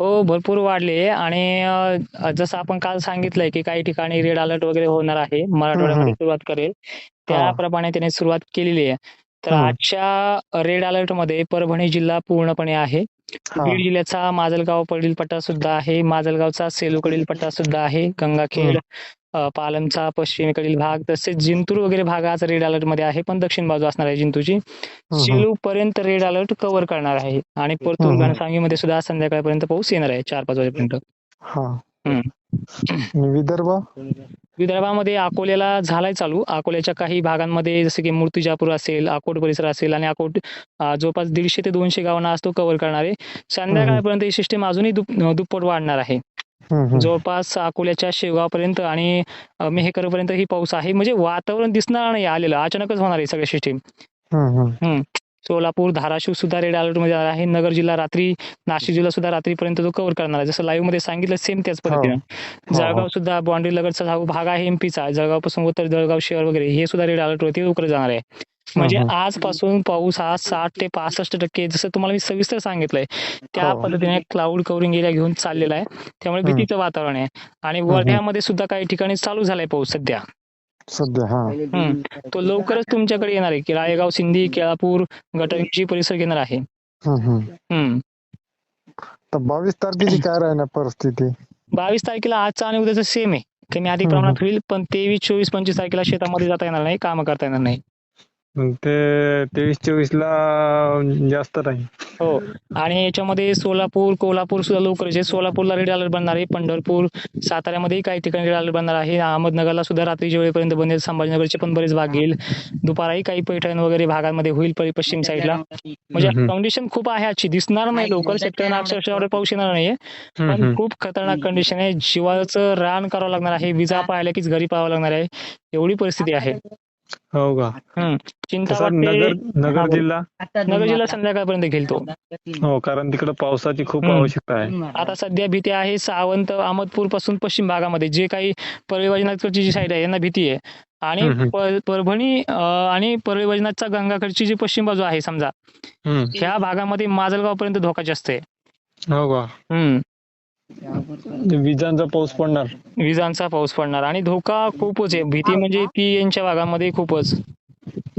हो भरपूर वाढले. आणि जसं आपण काल सांगितलंय की काही ठिकाणी रेड अलर्ट वगैरे होणार आहे मराठवाड्यामध्ये सुरुवात करेल. त्याप्रमाणे त्याने सुरुवात केलेली आहे. तर. आजच्या रेड अलर्टमध्ये परभणी जिल्हा पूर्णपणे आहे. हा. बीड जिल्ह्याचा माजलगाव कडील पट्टा सुद्धा आहे. माजलगावचा सेलूकडील पट्टा सुद्धा आहे. गंगाखेड पालमचा पश्चिमेकडील भाग तसेच जिंतूर वगैरे भाग आज रेड अलर्टमध्ये आहे पण दक्षिण बाजू असणार आहे जिंतूरची. हम्म. सेलू पर्यंत रेड अलर्ट कव्हर करणार आहे आणि परतूर. घनसांगीमध्ये सुद्धा संध्याकाळपर्यंत पाऊस येणार आहे चार पाच वाजेपर्यंत. हा. विदर्भ? विदर्भामध्ये अकोल्याला झालाय चालू. अकोल्याच्या काही भागांमध्ये जसे की मूर्तिजापूर असेल अकोट परिसर असेल आणि अकोट जवळपास दीडशे ते दोनशे गावांना आज तो कव्हर करणार आहे. संध्याकाळपर्यंत ही सिस्टीम अजूनही दुप- दुप्पट वाढणार आहे. जवळपास अकोल्याच्या शेवगावपर्यंत आणि मेहकरपर्यंत ही पाऊस आहे. म्हणजे वातावरण दिसणार नाही आलेलं. अचानकच होणार आहे सगळ्या सिस्टीम. सोलापूर धाराशिव सुद्धा रेड अलर्टमध्ये आहे. नगर जिल्हा रात्री नाशिक जिल्हा सुद्धा रात्रीपर्यंत तो कव्हर करणार आहे. जसं लाईव्हमध्ये सांगितलं सेम त्याच पद्धतीनं. हो. जळगाव सुद्धा बाउंड्री लगतचा हा भाग आहे एमपीचा जळगावपासून उत्तर जळगाव शहर वगैरे हे सुद्धा रेड अलर्ट वरती लवकर जाणार आहे. म्हणजे. आजपासून पाऊस हा साठ ते पासष्ट टक्के जसं तुम्हाला मी सविस्तर सांगितलंय त्या हो. पद्धतीने क्लाउड कव्हरिंग एरिया घेऊन चाललेला आहे त्यामुळे. भीतीचं वातावरण आहे आणि वर्ध्यामध्ये सुद्धा काही ठिकाणी चालू झालाय पाऊस सध्या सध्या हा. तो लवकरच तुमच्याकडे येणार आहे की राळेगाव सिंधी केळापूर गटरिंगची परिसर घेणार आहे. तर बावीस तारखेची काय राहणार परिस्थिती बावीस तारखेला आजचा आणि उद्याचं सेम आहे कमी अधिक. प्रमाणात होईल पण तेवीस चोवीस पंचवीस तारखेला शेतामध्ये जाता येणार नाही काम करता येणार नाही ते तेवीस चोवीस ला जास्त राहील. हो. आणि याच्यामध्ये सोलापूर कोल्हापूर सुद्धा लवकरच आहे सोलापूरला रेड अलर्ट बनणार आहे पंढरपूर साताऱ्यामध्येही काही ठिकाणी रेड अलर्ट बनणार आहे. अहमदनगरला सुद्धा रात्रीच्या वेळेपर्यंत बनेल संभाजीनगरचे पण बरेच भाग घेईल दुपारही काही पैठण वगैरे भागांमध्ये होईल पश्चिम साईडला म्हणजे. कंडिशन खूप आहे आजची. दिसणार नाही लवकर शेतकऱ्यांना अक्षरशः पाऊस येणार नाहीये. पण. खूप खतरनाक कंडिशन आहे. जीवाचं रान करावं लागणार आहे. विजा पाहायला कीच घरी पाहावं लागणार आहे. एवढी परिस्थिती आहे. हो का हम्म. चिंता तसा वाटते नगर नगर. जिल्हा नगर जिल्हा संध्याकाळपर्यंत घेईल तो हो कारण तिकडे पावसाची खूप हम्म. आवश्यकता आहे आता सध्या भीती आहे सावंत अहमदपूरपासून पश्चिम भागामध्ये जे काही परळी वैजनाथकडची जी साईड आहे यांना भीती आहे आणि हम्म. परभणी अं, आणि परळी वैजनाथचा गंगाकडची जी पश्चिम बाजू आहे समजा हम्म. ह्या भागामध्ये माजलगाव पर्यंत धोका जास्त आहे हो का हम्म. विजांचा पाऊस पडणार. विजांचा पाऊस पडणार. आणि धोका खूपच आहे. भीती म्हणजे ती यांच्या भागामध्ये खूपच.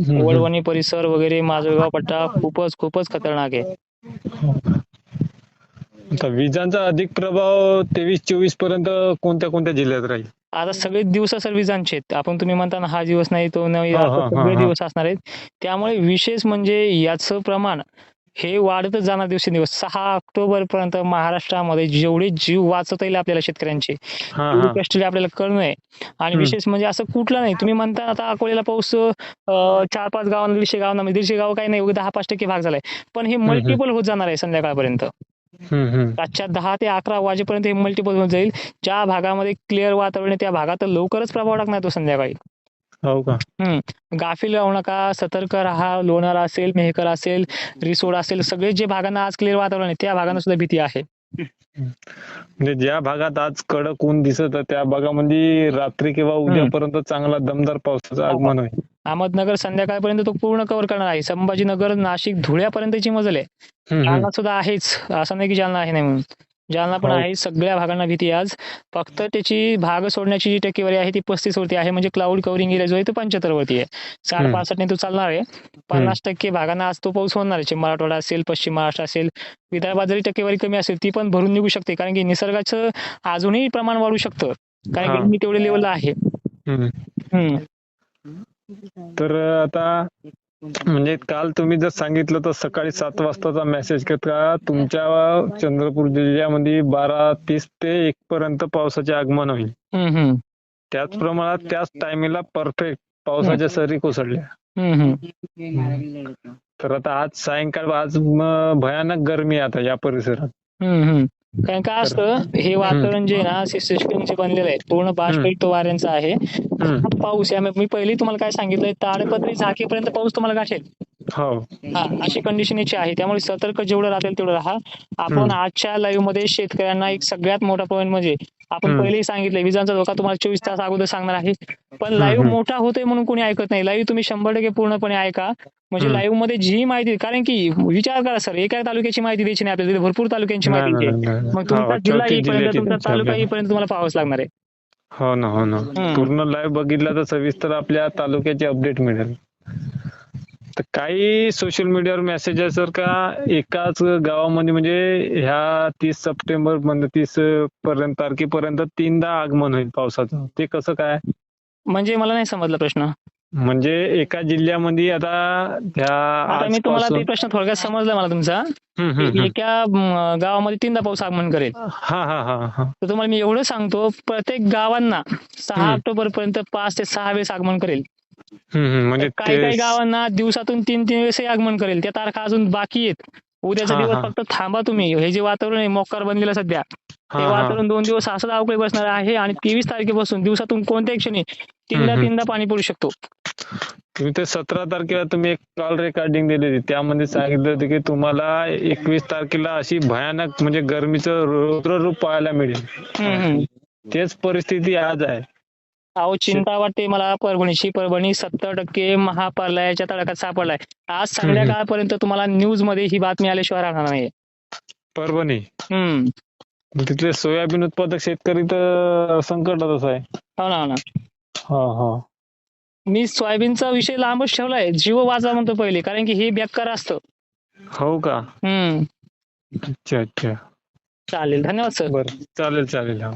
वळवणी परिसर वगैरे माजलगाव पट्टा खूपच खूपच खतरनाक आहे. आता विजांचा अधिक प्रभाव तेवीस चोवीसपर्यंत कोणत्या कोणत्या जिल्ह्यात राहील? आता सगळे दिवस असेल विजांचे आहेत. आपण तुम्ही म्हणता ना हा दिवस नाही तो नाही हा, हा, सगळे हा. दिवस असणार आहेत. त्यामुळे विशेष म्हणजे याचं प्रमाण हे वाढतच जाणार दिवसेंदिवस सहा ऑक्टोबर पर्यंत महाराष्ट्रामध्ये जेवढे जीव वाचवता येईल आपल्याला शेतकऱ्यांचे कष्ट आपल्याला आहे. आणि. विशेष म्हणजे असं कुठलं नाही. तुम्ही म्हणता आता अकोल्याला पाऊस चार पाच गावांना दीडशे गावांना म्हणजे दीडशे गाव काही नाही दहा पाच टक्के भाग झालाय. पण हे मल्टिपल होत जाणार आहे संध्याकाळपर्यंत. रातच्या दहा ते अकरा वाजेपर्यंत हे मल्टिपल होत जाईल. ज्या भागामध्ये क्लिअर वातावरण आहे त्या भागात लवकरच प्रभाव टाकणार तो संध्याकाळी. हो का? गाफील राहू नका सतर्क राहा लोणार असेल मेहकर असेल रिसोड असेल सगळे जे भागांना आज क्लिअर वातावरण आहे त्या भागांना सुद्धा भीती आहे. म्हणजे ज्या भागात आज कडक ऊन दिसत त्या भागामध्ये रात्री किंवा उद्यापर्यंत चांगला दमदार पावसाचं आगमन होईल. अहमदनगर संध्याकाळपर्यंत तो पूर्ण कव्हर करणार आहे. संभाजीनगर नाशिक धुळ्यापर्यंतची मजल आहे. जालना सुद्धा आहेच. असं नाही की जालना आहे नाही म्हणून. जालना पण हो. आहे सगळ्या भागांना भीती आज. फक्त त्याची भाग सोडण्याची जी टक्केवारी आहे ती पस्तीस वरती आहे. म्हणजे क्लाउड कव्हरिंग एरिया जो आहे तो पंच्याहत्तर वरती आहे. साठ. पासष्टने तो चालणार आहे. पन्नास टक्के भागांना आज तो पाऊस होणार आहे. मराठवाडा असेल पश्चिम महाराष्ट्र असेल विदर्भात जरी टक्केवारी कमी असेल ती पण भरून निघू शकते. कारण की निसर्गाचं अजूनही प्रमाण वाढू शकतं. कारण. की मी तेवढे लेवलला आहे. तर आता म्हणजे काल तुम्ही जर सांगितलं तर सकाळी सात वाजताचा मेसेज का तुमच्या चंद्रपूर जिल्ह्यामध्ये बारा तीस ते एक पर्यंत पावसाचे आगमन होईल हम्म, हम्म. त्याच प्रमाणात त्याच टायमिंगला परफेक्ट पावसाच्या सरी कोसळल्या हम्म, हम्म. तर आता आज सायंकाळ आज भयानक गरमी आहे आता या परिसरात हम्म, हम्म. कारण काय असतं हे वातावरण जे ना सिस्टमचे बनलेलं आहे पूर्ण बाष्पयुक्त वाऱ्यांचं आहे. पाऊस आहे. मी पहिली तुम्हाला काय सांगितलंय ताडपत्री झाकेपर्यंत पाऊस तुम्हाला गाठेल. हो. हा अशी कंडिशन याची आहे. त्यामुळे सतर्क जेवढं राहतील तेवढं राहा. आपण. आजच्या लाईव्हमध्ये शेतकऱ्यांना एक सगळ्यात मोठा पॉईंट म्हणजे आपण. पहिलेही सांगितलं विजांचा धोका तुम्हाला चोवीस तास अगोदर सांगणार आहे. पण लाईव्ह. मोठा होतोय म्हणून कोणी ऐकत नाही. लाईव्ह तुम्ही शंभर टक्के पूर्णपणे ऐका. म्हणजे. लाईव्हमध्ये जी माहिती कारण की विचार करा सर एका तालुक्याची माहिती द्यायची नाही आपल्याला भरपूर तालुक्यांची माहिती मग तुमचा जिल्हा येईपर्यंत तुमचा तालुका. येईपर्यंत तुम्हाला पाहावंच लागणार आहे. हो ना हो ना. पूर्ण लाईव्ह बघितला तर सविस्तर आपल्या तालुक्याची अपडेट मिळेल. तर काही सोशल मीडियावर मेसेज आहे सर का एकाच गावामध्ये म्हणजे ह्या तीस सप्टेंबर म्हणजे तीस पर्यंत तारखेपर्यंत तीनदा आगमन होईल पावसाचं. ते कसं काय? म्हणजे मला नाही समजला प्रश्न. म्हणजे एका जिल्ह्यामध्ये आता ह्या आता मी तुम्हाला ते प्रश्न थोडक्यात समजला मला तुमचा. एका गावामध्ये तीनदा पाऊस आगमन करेल हा हा हा हा तर तुम्हाला मी एवढं सांगतो प्रत्येक गावांना सहा. ऑक्टोबर पर्यंत पाच ते सहा वेळेस आगमन करेल. म्हणजे काही काही गावांना दिवसातून तीन तीन वेळेस आगमन करेल त्या तारखा अजून बाकी आहेत उद्याचा दिवस. फक्त थांबा तुम्ही हे जे वातावरण आहे मोकार बनलेलं सध्या हा, ते. वातावरण दोन दिवस असंच अवकाळी बसणार आहे आणि तेवीस तारखेपासून दिवसातून कोणत्याही क्षणी तीनदा. तीनदा पाणी पडू शकतो तुम्ही ते सतरा तारखेला तुम्ही एक कॉल रेकॉर्डिंग दिली होती त्यामध्ये सांगितलं होतं की तुम्हाला एकवीस तारखेला अशी भयानक म्हणजे गरमीचं रौद्र रूप पाहायला मिळेल. तेच परिस्थिती आज आहे अहो चिंता वाटते मला. परभणीची परभणी सत्तर टक्के महाप्रलयाच्या तडाख्यात सापडलाय. आज संध्याकाळपर्यंत तुम्हाला न्यूजमध्ये ही बातमी आल्याशिवाय राहणार नाही परभणी? हम्म. तिथले सोयाबीन उत्पादक शेतकरी तर संकटातच आहे. हो ना हो ना. हा हा. मी सोयाबीनचा विषय लांबच ठेवलाय. जीव वाचा म्हणतो पहिले कारण की हे बेकार असतं. हो का? हम्म. अच्छा अच्छा. चालेल. धन्यवाद सर. बरं. चालेल चालेल. हा.